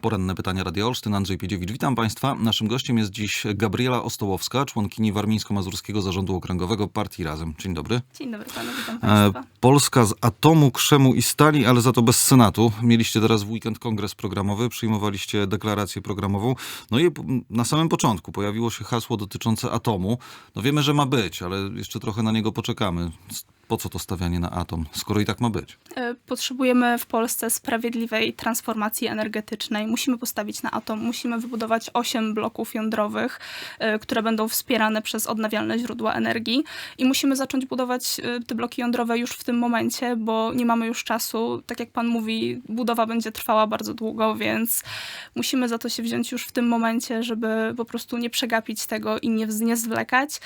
Poranne pytania Radia Olsztyn, Andrzej Piedziewicz. Witam Państwa. Naszym gościem jest dziś Gabriela Ostołowska, członkini Warmińsko-Mazurskiego Zarządu Okręgowego Partii Razem. Dzień dobry. Dzień dobry panu, witam E, państwa. Polska z atomu, krzemu i stali, ale za to bez Senatu. Mieliście teraz w weekend kongres programowy, przyjmowaliście deklarację programową. No i na samym początku pojawiło się hasło dotyczące atomu. No wiemy, że ma być, ale jeszcze trochę na niego poczekamy. Po co to stawianie na atom, skoro i tak ma być? E, Potrzebujemy w Polsce sprawiedliwej transformacji energetycznej. Musimy postawić na atom, musimy wybudować 8 bloków jądrowych, e, które będą wspierane przez odnawialne źródła energii i musimy zacząć budować e, te bloki jądrowe już w tym momencie, bo nie mamy już czasu. Tak jak pan mówi, budowa będzie trwała bardzo długo, więc musimy za to się wziąć już w tym momencie, żeby po prostu nie przegapić tego i nie, nie zwlekać.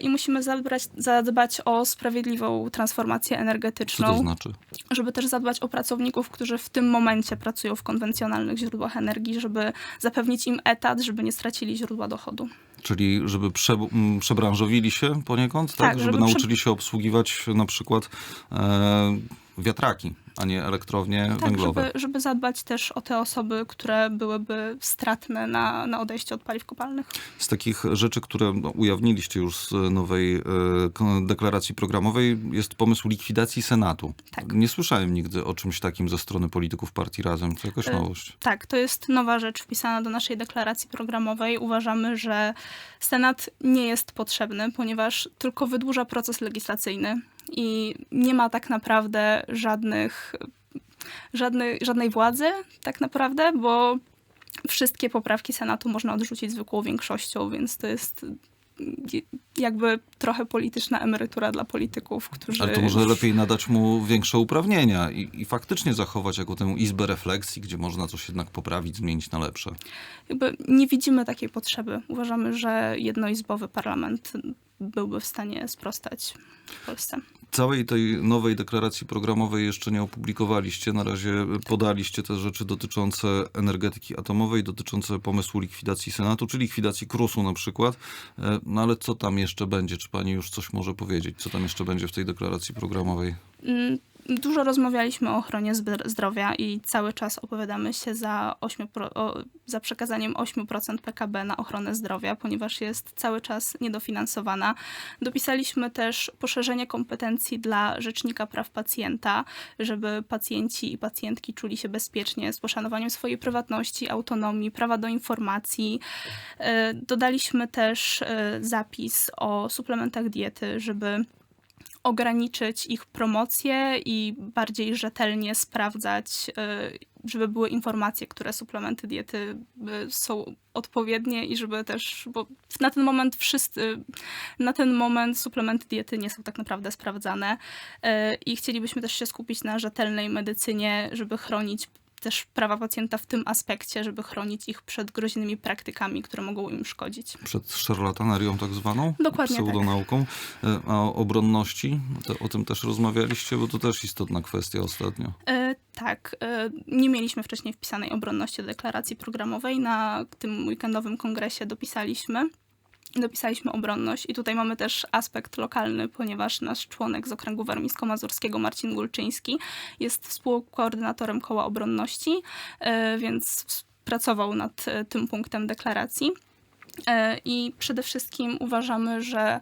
I musimy zadbać, zadbać o sprawiedliwą transformację Co energetyczną to znaczy? żeby też zadbać o pracowników, którzy w tym momencie pracują w konwencjonalnych źródłach energii, żeby zapewnić im etat, żeby nie stracili źródła dochodu. Czyli żeby prze, przebranżowili się poniekąd, tak? Tak, żeby, żeby prze- nauczyli się obsługiwać na przykład e, wiatraki, a nie elektrownie Tak, węglowe. żeby, żeby zadbać też o te osoby, które byłyby stratne na, na odejście od paliw kopalnych. Z takich rzeczy, które no, ujawniliście już z nowej e, deklaracji programowej, jest pomysł likwidacji Senatu. Tak. Nie słyszałem nigdy o czymś takim ze strony polityków partii Razem. To jakaś E, nowość. Tak, to jest nowa rzecz wpisana do naszej deklaracji programowej. Uważamy, że Senat nie jest potrzebny, ponieważ tylko wydłuża proces legislacyjny i nie ma tak naprawdę żadnych, żadnej, żadnej władzy, tak naprawdę, bo wszystkie poprawki Senatu można odrzucić zwykłą większością, więc to jest jakby trochę polityczna emerytura dla polityków, którzy. Ale to może lepiej nadać mu większe uprawnienia i, i faktycznie zachować jako tę izbę refleksji, gdzie można coś jednak poprawić, zmienić na lepsze. jakby nie widzimy takiej potrzeby. Uważamy, że jednoizbowy parlament byłby w stanie sprostać w Polsce. Całej tej nowej deklaracji programowej jeszcze nie opublikowaliście. Na razie podaliście te rzeczy dotyczące energetyki atomowej, dotyczące pomysłu likwidacji Senatu, czy likwidacji KRUS-u na przykład. E, No ale co tam jeszcze będzie? Czy pani już coś może powiedzieć? Co tam jeszcze będzie w tej deklaracji programowej? Mm, Dużo rozmawialiśmy o ochronie zdrowia i cały czas opowiadamy się za, 8 pro, o, za przekazaniem 8% PKB na ochronę zdrowia, ponieważ jest cały czas niedofinansowana. Dopisaliśmy też poszerzenie kompetencji dla Rzecznika Praw Pacjenta, żeby pacjenci i pacjentki czuli się bezpiecznie z poszanowaniem swojej prywatności, autonomii, prawa do informacji. E, Dodaliśmy też e, zapis o suplementach diety, żeby ograniczyć ich promocję i bardziej rzetelnie sprawdzać, y, żeby były informacje, które suplementy diety y, są odpowiednie i żeby też, bo na ten moment wszyscy, na ten moment suplementy diety nie są tak naprawdę sprawdzane y, i chcielibyśmy też się skupić na rzetelnej medycynie, żeby chronić też prawa pacjenta w tym aspekcie, żeby chronić ich przed groźnymi praktykami, które mogą im szkodzić. Przed szarlatanerią tak zwaną? Dokładnie tak. Pseudonauką. E, A o obronności? O tym też rozmawialiście, bo to też istotna kwestia ostatnio. E, tak, e, nie mieliśmy wcześniej wpisanej obronności do deklaracji programowej. Na tym weekendowym kongresie dopisaliśmy. Dopisaliśmy obronność i tutaj mamy też aspekt lokalny, ponieważ nasz członek z okręgu warmińsko-mazurskiego, Marcin Gulczyński, jest współkoordynatorem koła obronności, e, więc pracował nad e, tym punktem deklaracji. E, I przede wszystkim uważamy, że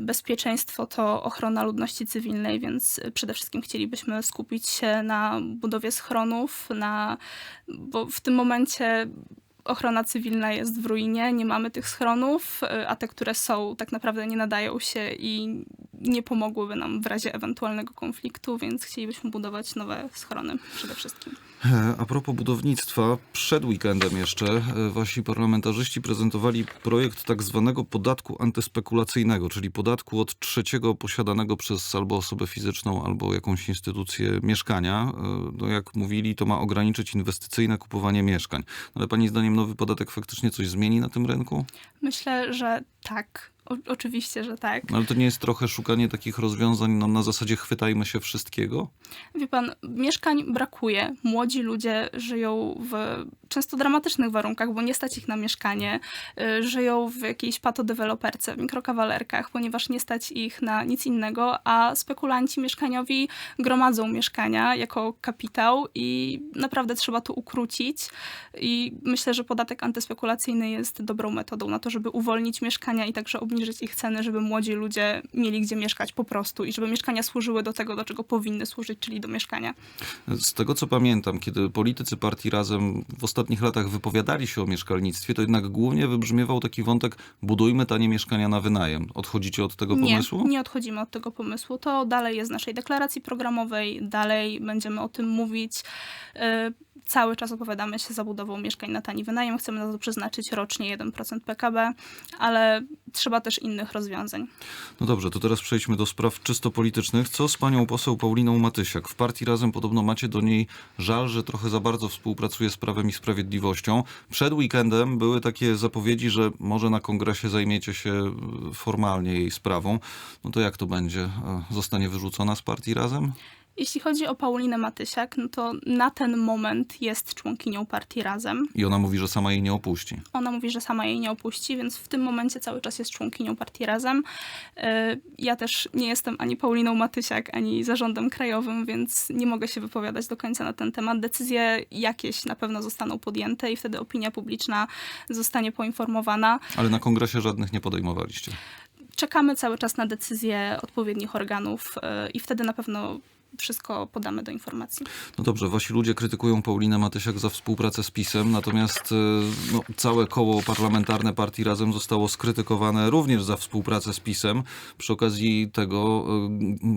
bezpieczeństwo to ochrona ludności cywilnej, więc przede wszystkim chcielibyśmy skupić się na budowie schronów, na, bo w tym momencie ochrona cywilna jest w ruinie, nie mamy tych schronów, e, a te, które są, tak naprawdę nie nadają się i nie pomogłyby nam w razie ewentualnego konfliktu, więc chcielibyśmy budować nowe schrony przede wszystkim. A propos budownictwa, przed weekendem jeszcze e, wasi parlamentarzyści prezentowali projekt tak zwanego podatku antyspekulacyjnego, czyli podatku od trzeciego posiadanego przez albo osobę fizyczną, albo jakąś instytucję mieszkania. E, No jak mówili, to ma ograniczyć inwestycyjne kupowanie mieszkań. Ale pani zdaniem nowy podatek faktycznie coś zmieni na tym rynku? Myślę, że tak. O, oczywiście, że tak. Ale to nie jest trochę szukanie takich rozwiązań no, na zasadzie chwytajmy się wszystkiego? Wie pan, mieszkań brakuje. Młodzi ludzie żyją w często dramatycznych warunkach, bo nie stać ich na mieszkanie. Y, Żyją w jakiejś patodeweloperce, w mikrokawalerkach, ponieważ nie stać ich na nic innego, a spekulanci mieszkaniowi gromadzą mieszkania jako kapitał i naprawdę trzeba to ukrócić. I myślę, że podatek antyspekulacyjny jest dobrą metodą na to, żeby uwolnić mieszkania i także obniżyć ich ceny, żeby młodzi ludzie mieli gdzie mieszkać po prostu i żeby mieszkania służyły do tego, do czego powinny służyć, czyli do mieszkania. Z tego co pamiętam, kiedy politycy partii Razem w ostatnich latach wypowiadali się o mieszkalnictwie, to jednak głównie wybrzmiewał taki wątek budujmy tanie mieszkania na wynajem. Odchodzicie od tego Nie, pomysłu? nie odchodzimy od tego pomysłu. To dalej jest w naszej deklaracji programowej, dalej będziemy o tym mówić. Yy, Cały czas opowiadamy się za budową mieszkań na tani wynajem. Chcemy na to przeznaczyć rocznie 1% PKB, ale trzeba też innych rozwiązań. No dobrze, to teraz przejdźmy do spraw czysto politycznych. Co z panią poseł Pauliną Matysiak? W partii Razem podobno macie do niej żal, że trochę za bardzo współpracuje z Prawem i Sprawiedliwością. Przed weekendem były takie zapowiedzi, że może na kongresie zajmiecie się e, formalnie jej sprawą. No to jak to będzie? E, Zostanie wyrzucona z partii Razem? Jeśli chodzi o Paulinę Matysiak, no to na ten moment jest członkinią partii Razem. I ona mówi, że sama jej nie opuści. Ona mówi, że sama jej nie opuści, więc w tym momencie cały czas jest członkinią partii Razem. Yy, Ja też nie jestem ani Pauliną Matysiak, ani zarządem krajowym, więc nie mogę się wypowiadać do końca na ten temat. Decyzje jakieś na pewno zostaną podjęte i wtedy opinia publiczna zostanie poinformowana. Ale na kongresie żadnych nie podejmowaliście. Czekamy cały czas na decyzje odpowiednich organów yy, i wtedy na pewno wszystko podamy do informacji. No dobrze, wasi ludzie krytykują Paulinę Matysiak za współpracę z PiSem, natomiast e, no, całe koło parlamentarne partii Razem zostało skrytykowane również za współpracę z PiSem przy okazji tego,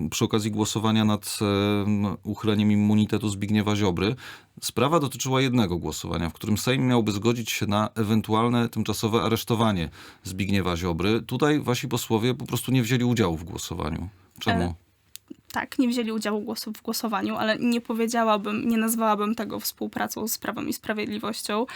e, przy okazji głosowania nad e, uchyleniem immunitetu Zbigniewa Ziobry. Sprawa dotyczyła jednego głosowania, w którym Sejm miałby zgodzić się na ewentualne tymczasowe aresztowanie Zbigniewa Ziobry. Tutaj wasi posłowie po prostu nie wzięli udziału w głosowaniu. Czemu? Tak, nie wzięli udziału głosu w głosowaniu, ale nie powiedziałabym, nie nazwałabym tego współpracą z Prawem i Sprawiedliwością,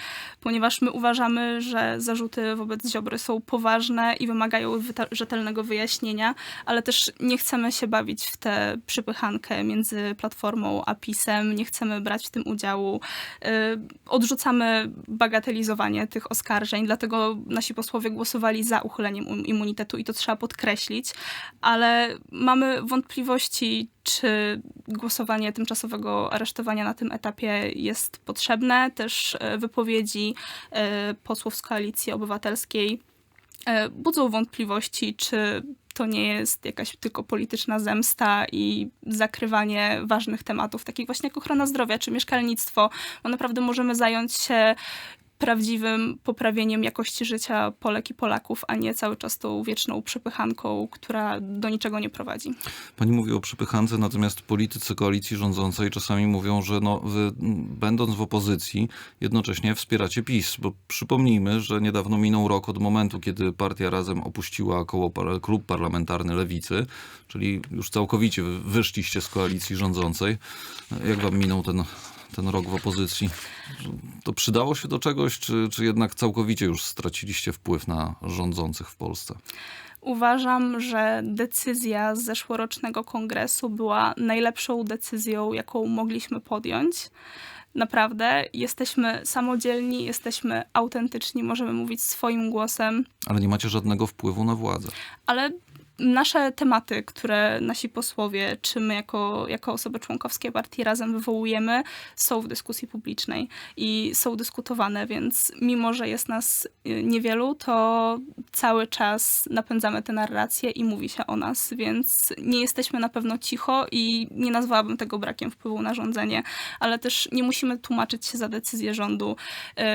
ponieważ my uważamy, że zarzuty wobec Ziobry są poważne i wymagają rzetelnego wyjaśnienia, ale też nie chcemy się bawić w tę przypychankę między Platformą a PiSem, nie chcemy brać w tym udziału. Yy, Odrzucamy bagatelizowanie tych oskarżeń, dlatego nasi posłowie głosowali za uchyleniem im- immunitetu i to trzeba podkreślić, ale mamy wątpliwości, czy głosowanie tymczasowego aresztowania na tym etapie jest potrzebne. Też e, wypowiedzi e, posłów z Koalicji Obywatelskiej e, budzą wątpliwości, czy to nie jest jakaś tylko polityczna zemsta i zakrywanie ważnych tematów, takich właśnie jak ochrona zdrowia czy mieszkalnictwo, bo naprawdę możemy zająć się prawdziwym poprawieniem jakości życia Polek i Polaków, a nie cały czas tą wieczną przepychanką, która do niczego nie prowadzi. Pani mówi o przypychance, natomiast politycy koalicji rządzącej czasami mówią, że no, wy będąc w opozycji jednocześnie wspieracie PiS, bo przypomnijmy, że niedawno minął rok od momentu, kiedy partia Razem opuściła koło klub parlamentarny Lewicy, czyli już całkowicie wy- wyszliście z koalicji rządzącej. Jak wam minął ten, ten rok w opozycji? To przydało się do czegoś, czy, czy jednak całkowicie już straciliście wpływ na rządzących w Polsce? Uważam, że decyzja z zeszłorocznego kongresu była najlepszą decyzją, jaką mogliśmy podjąć. Naprawdę, jesteśmy samodzielni, jesteśmy autentyczni, możemy mówić swoim głosem, Ale nie macie żadnego wpływu na władzę. ale nasze tematy, które nasi posłowie, czy my jako, jako osoby członkowskie partii razem wywołujemy, są w dyskusji publicznej i są dyskutowane, więc mimo, że jest nas y, niewielu, to cały czas napędzamy tę narrację i mówi się o nas, więc nie jesteśmy na pewno cicho i nie nazwałabym tego brakiem wpływu na rządzenie, ale też nie musimy tłumaczyć się za decyzję rządu.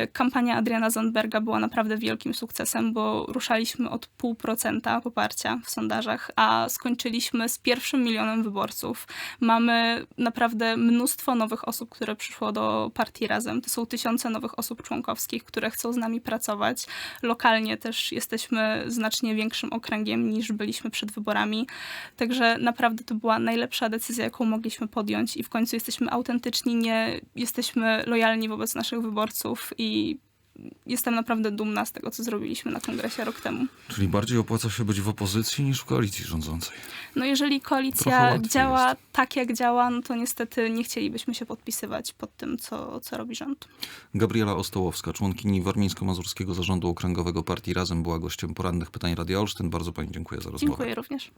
Y, Kampania Adriana Zandberga była naprawdę wielkim sukcesem, bo ruszaliśmy od pół procenta poparcia w sondażach, a skończyliśmy z pierwszym milionem wyborców. Mamy naprawdę mnóstwo nowych osób, które przyszło do partii razem. To są tysiące nowych osób członkowskich, które chcą z nami pracować. Lokalnie też jesteśmy znacznie większym okręgiem niż byliśmy przed wyborami. Także naprawdę to była najlepsza decyzja, jaką mogliśmy podjąć i w końcu jesteśmy autentyczni, nie jesteśmy lojalni wobec naszych wyborców i jestem naprawdę dumna z tego, co zrobiliśmy na kongresie rok temu. Czyli bardziej opłaca się być w opozycji niż w koalicji rządzącej. No jeżeli koalicja działa jest. tak, jak działa, no to niestety nie chcielibyśmy się podpisywać pod tym, co, co robi rząd. Gabriela Ostołowska, członkini Warmińsko-Mazurskiego Zarządu Okręgowego Partii Razem, była gościem porannych pytań Radia Olsztyn. Bardzo pani dziękuję za rozmowę. Dziękuję również.